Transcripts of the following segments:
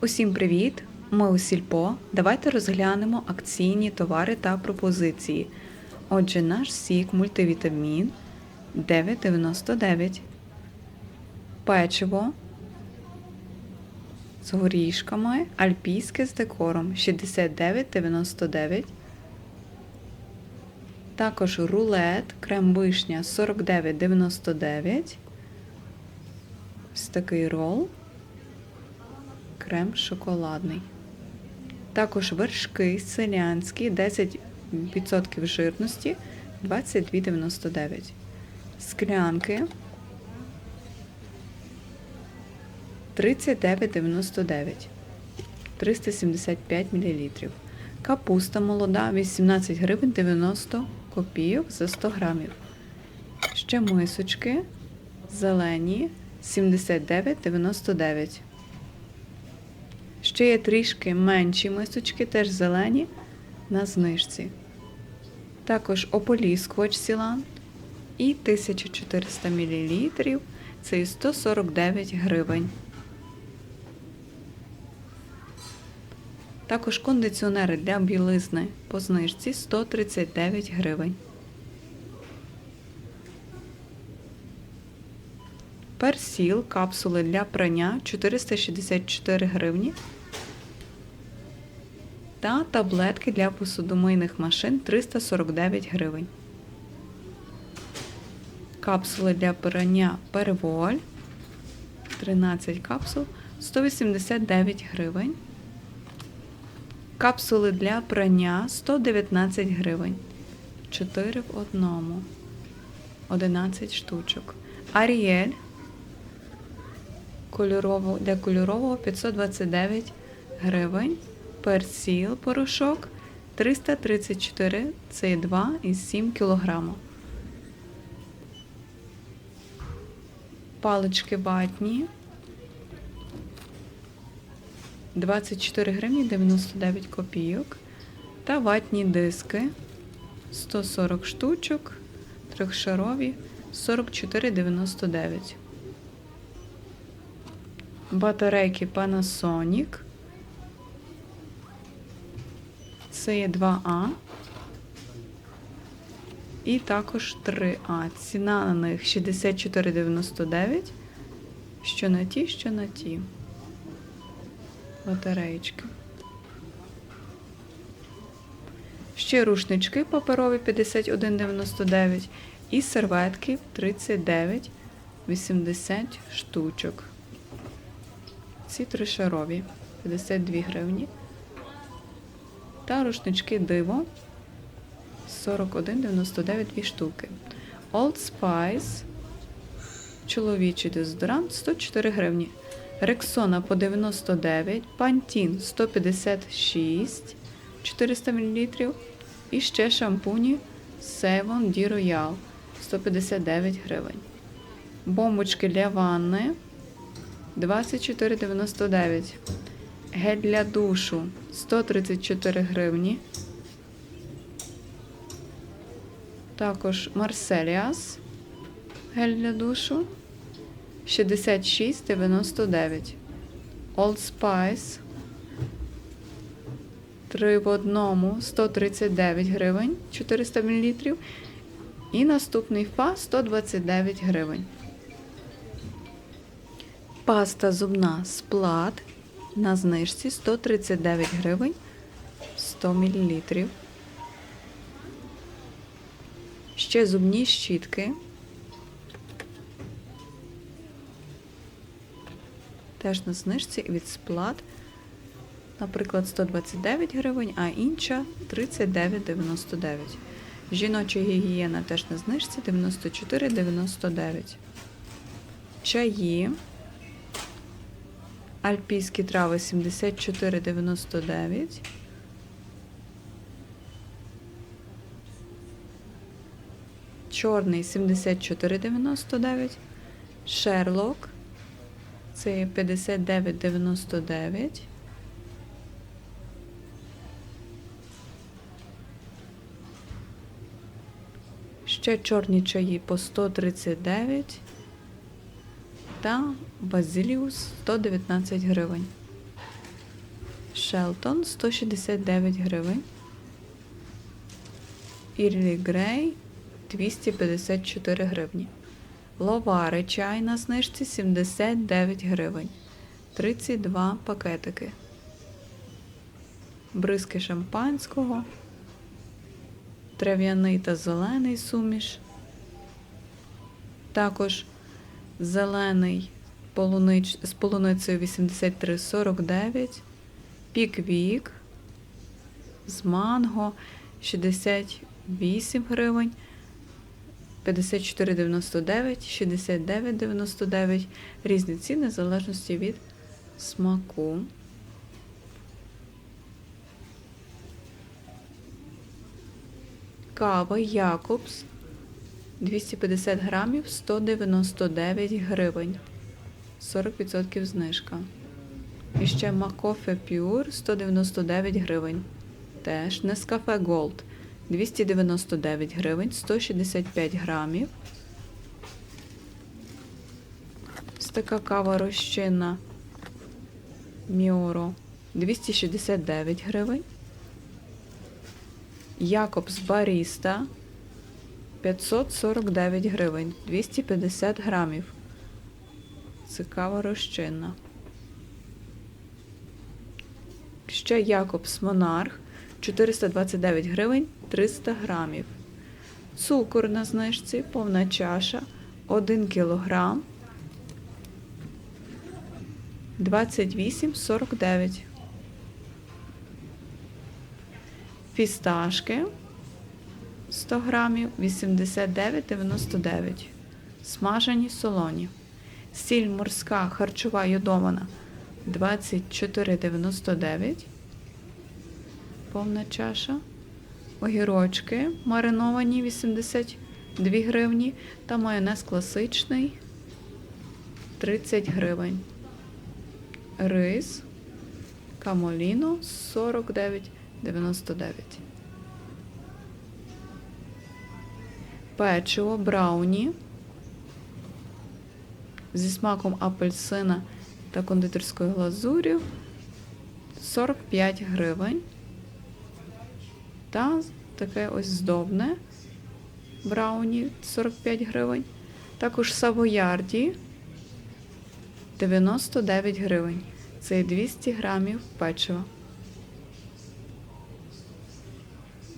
Усім привіт! Ми у Сільпо. Давайте розглянемо акційні товари та пропозиції. Отже, наш сік мультивітамін 9,99. Печиво з горішками альпійське з декором 69,99. Також рулет крем вишня 49,99. Ось такий рол крем шоколадний. Також вершки селянські 10% жирності 22,99. Склянки 39,99 375 мл. Капуста молода 18 гривень 90 копійок за 100 грамів. Ще мисочки зелені 79,99. Ще є трішки менші мисочки, теж зелені на знижці. Також ополіскувач Сілан і 1400 мл. Це 149 гривень. Також кондиціонери для білизни по знижці 139 гривень. Персіл капсули для прання 464 гривні. Та таблетки для посудомийних машин 349 гривень. Капсули для прання Переволь 13 капсул 189 гривень. Капсули для прання 119 гривень. 4 в одному. 11 штучок. Аріель кольорового, для кольорового 529 гривень. Персіл порошок 334 це 2 із 7 кг. Палички ватні 24 гривні 99 копійок. Та ватні диски 140 штучок, трьохшарові 44,99. Батарейки Panasonic. Це є 2А. І також 3А. Ціна на них 64,99. Що на ті, що на ті. Батареєчки. Ще рушнички паперові 51,99 і серветки 39,80 штучок. Ці тришарові 52 гривні. Та рушнички диво 41,99 дві штуки. Old Spice. Чоловічий дезодорант 104 гривні. Рексона по 99, Пантін 156 400 мл. І ще шампуні Sevon D Royal 159 гривень. Бомбочки для ванни 24,99. Гель для душу 134 гривні. Також Марселіас гель для душу 66,99. Old Spice 3 в одному 139 гривень 400 мл. І наступний фа 129 гривень. Паста зубна сплат на знижці 139 гривень 100 мл. Ще зубні щітки. Теж на знижці від сплат. Наприклад, 129 гривень, а інша 39,99. Жіноча гігієна теж на знижці 94,99. Чаї. Альпійські трави 74,99. Чорний 74,99. Шерлок. Це є 59,99. Ще чорні чаї по 139 та базиліус 119 гривень. Шелтон 169 гривень. Ірлі Грей 254 гривні. Ловари чай на знижці 79 гривень. 32 пакетики. Бризки шампанського. Трав'яний та зелений суміш. Також зелений полунич, з полуницею 83,49. Піквік з манго 68 гривень. 54,99, 69,99. Різні ціни в залежності від смаку. Кава Якобс 250 грамів 199 гривень. 40% знижка. І ще Макофе Pure 199 гривень. Теж Nescafe Gold 299 гривень, 165 грамів. Ось така кава розчинна Міоро 269 гривень. Якобс Баріста 549 гривень, 250 грамів. Це кава розчинна. Ще Якобс Монарх 429 гривень 300 грамів. Цукор на знижці, повна чаша 1 кілограм 28,49. Фісташки 100 грамів 89,99. Смажені солоні. Сіль морська харчова йодована 24,99. Повна чаша. Огірочки мариновані 82 гривні. Та майонез класичний 30 гривень. Рис Камоліно 49,99. Печиво брауні зі смаком апельсина та кондитерською глазур'ю 45 гривень. Та таке ось здобне брауні 45 гривень. Також савоярді 99 гривень. Це 200 грамів печива.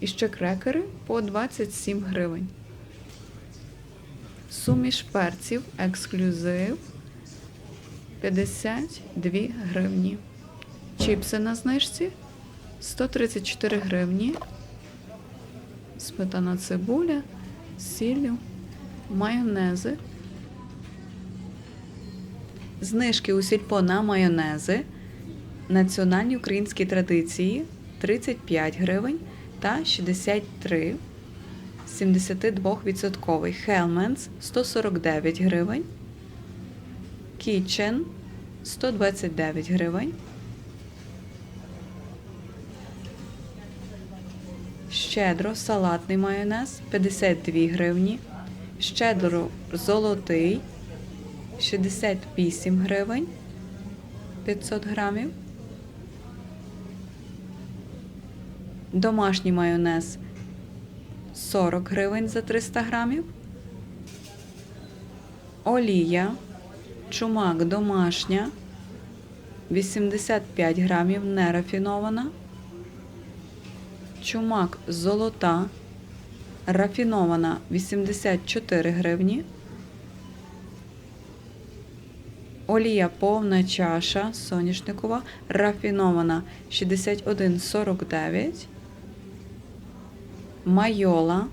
І ще крекери по 27 гривень. Суміш перців ексклюзив 52 гривні. Чіпси на знижці 134 гривні. Сметана цибуля, сіллю, майонези. Знижки у сільпо на майонези. Національні українські традиції 35 гривень та 63 72% Хелменс 149 гривень. Kitchen 129 гривень. Щедро салатний майонез 52 гривні. Щедро золотий 68 гривень 500 грамів. Домашній майонез 40 гривень за 300 грамів. Олія. Чумак домашня 85 грамів нерафінована. Чумак золота. Рафінована 84 гривні. Олія повна чаша соняшникова. Рафінована 61,49. Майола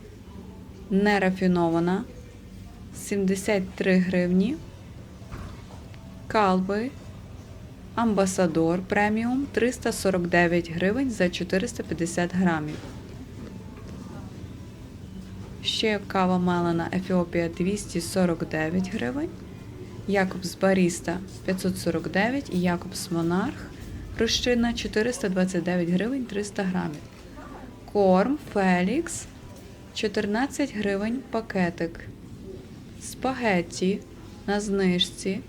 нерафінована 73 гривні. Калби Амбасадор преміум 349 гривень за 450 грамів. Ще кава мелена Ефіопія 249 гривень. Якобс Баріста 549 і Якобс Монарх розчинна 429 гривень 300 грамів. Корм Фелікс 14 гривень пакетик. Спагетті на знижці.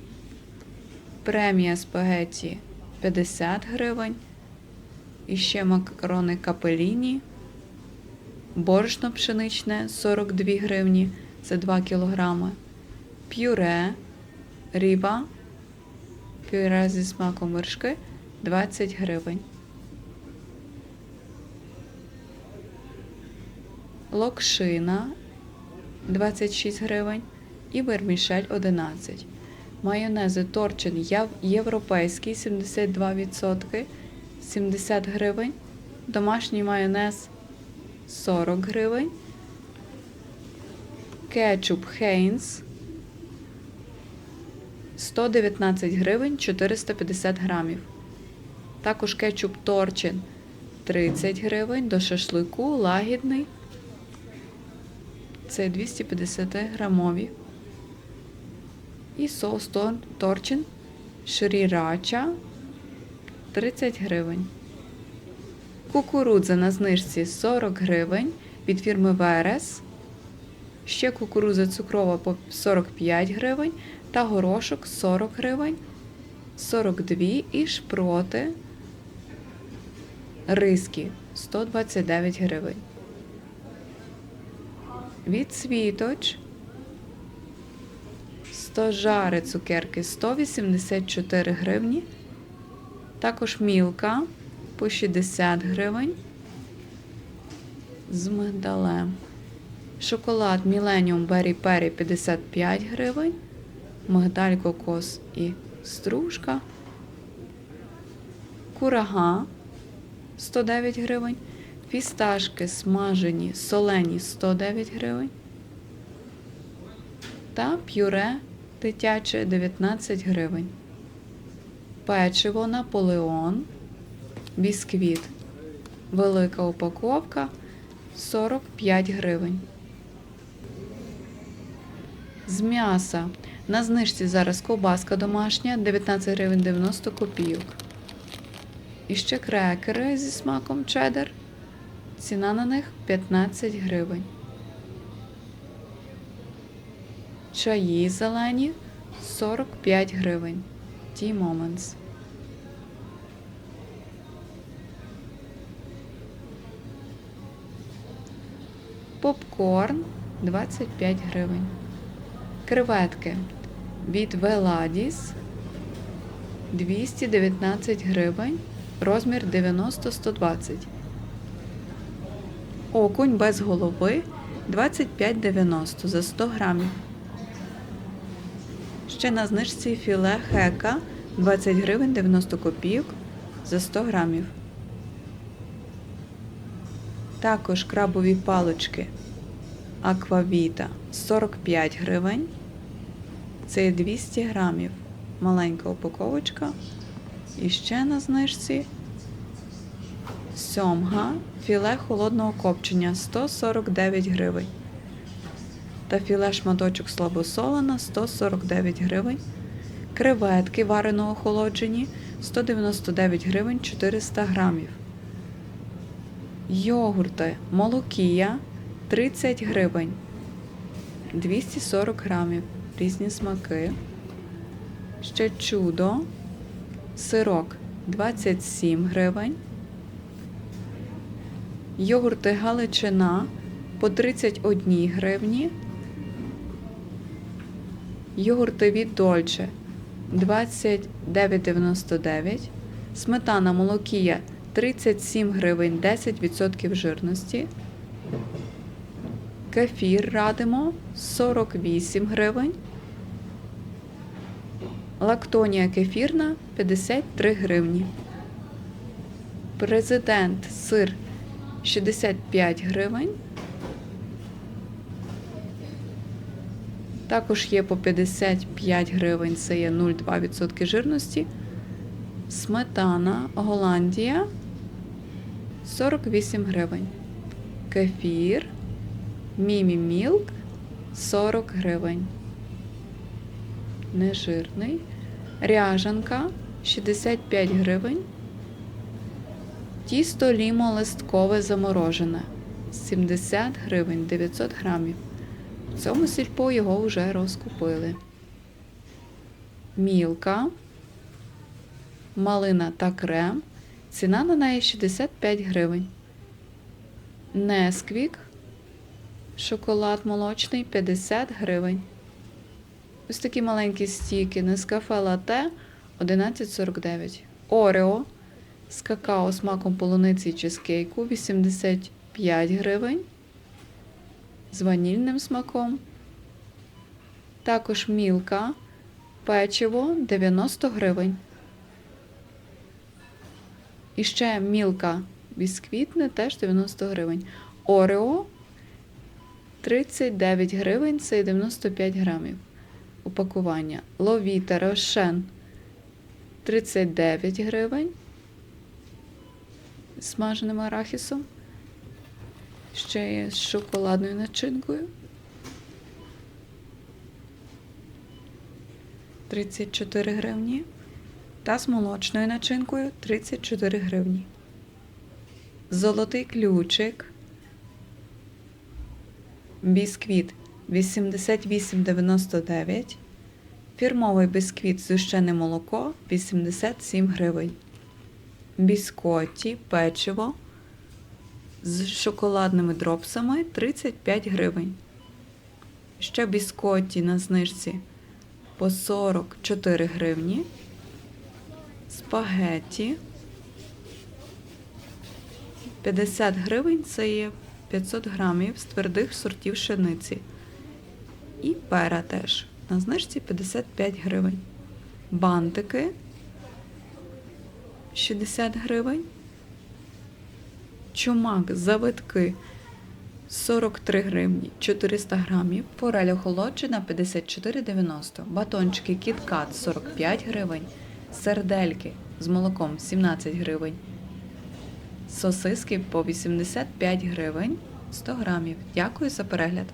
Премія спагетті 50 гривень. І ще макарони капеліні. Борошно пшеничне 42 гривні, це 2 кілограми. Пюре, ріба, пюре зі смаком вершки 20 гривень. Локшина 26 гривень і вермішель 11. Майонези Торчин європейський 72%, 70 гривень. Домашній майонез 40 гривень. Кетчуп Хейнс 119 гривень 450 грамів. Також кетчуп Торчин 30 гривень до шашлику лагідний. Це 250 грамові. І соус Торчин Шрірача 30 гривень. Кукурудза на знижці 40 гривень від фірми Верес. Ще кукурудза цукрова по 45 гривень та горошок 40 гривень, 42 і шпроти риски 129 гривень. Від світоч 100 жари цукерки 184 гривні. Також мілка по 60 гривень з мигдалем. Шоколад Millennium Berry Perry 55 гривень. Мигдаль кокос і стружка. Курага 109 гривень. Фісташки смажені, солені 109 гривень. Та пюре дитяче 19 гривень. Печиво Наполеон. Бісквіт. Велика упаковка 45 гривень. З м'яса. На знижці зараз ковбаска домашня 19 гривень 90 копійок. І ще крекери зі смаком чеддер. Ціна на них 15 гривень. Чаї зелені 45 гривень. Ті Moments. Попкорн 25 гривень. Креветки від Веладіс 219 гривень. Розмір 90-120. Окунь без голови 25,90 за 100 грамів. Ще на знижці філе хека 20 гривень 90 копійок за 100 грамів. Також крабові палички Аквавіта 45 гривень. Це 200 грамів. Маленька упаковочка. І ще на знижці сьомга філе холодного копчення 149 гривень. Та філе шматочок слабосолена 149 гривень. Креветки варено охолоджені 199 гривень 400 грамів. Йогурти молокія 30 гривень. 240 грамів. Різні смаки. Ще чудо. Сирок 27 гривень. Йогурти Галичина по 31 гривні. Йогурти від Дольче 29,99. Сметана молокія 37 гривень 10% жирності. Кефір радимо 48 гривень. Лактонія кефірна 53 гривні. Президент сир 65 гривень. Також є по 55 гривень, це є 0,2% жирності. Сметана Голландія 48 гривень. Кефір Мімі Мілк 40 гривень. Нежирний. Ряжанка 65 гривень. Тісто лімо листкове заморожене 70 гривень 900 грамів. В цьому сільпо його вже розкупили. Мілка, малина та крем Ціна на неї 65 гривень. Несквік. Шоколад молочний 50 гривень. Ось такі маленькі стіки. Нескафе лате 11,49. Орео з какао смаком полуниці і чизкейку 85 гривень. З ванільним смаком. Також мілка. Печиво 90 гривень. І ще мілка бісквітне теж 90 гривень. Орео 39 гривень, це 95 грамів. Упакування. Ловіта Рошен 39 гривень. З смаженим арахісом. Ще є з шоколадною начинкою. 34 гривні. Та з молочною начинкою 34 гривні. Золотий ключик. Бісквіт 88,99. Фірмовий бісквіт зущене молоко 87 гривень. Біскотті, печиво з шоколадними дропсами 35 гривень. Ще біскотті на знижці по 44 гривні. Спагетті 50 гривень це є 500 грамів з твердих сортів пшениці. І пера теж. На знижці 55 гривень. Бантики 60 гривень. Чумак, завитки 43 гривні 400 грамів. Форель охолоджена 54,90. Батончики Кіткат 45 гривень. Сердельки з молоком 17 гривень. Сосиски по 85 гривень 100 грамів. Дякую за перегляд.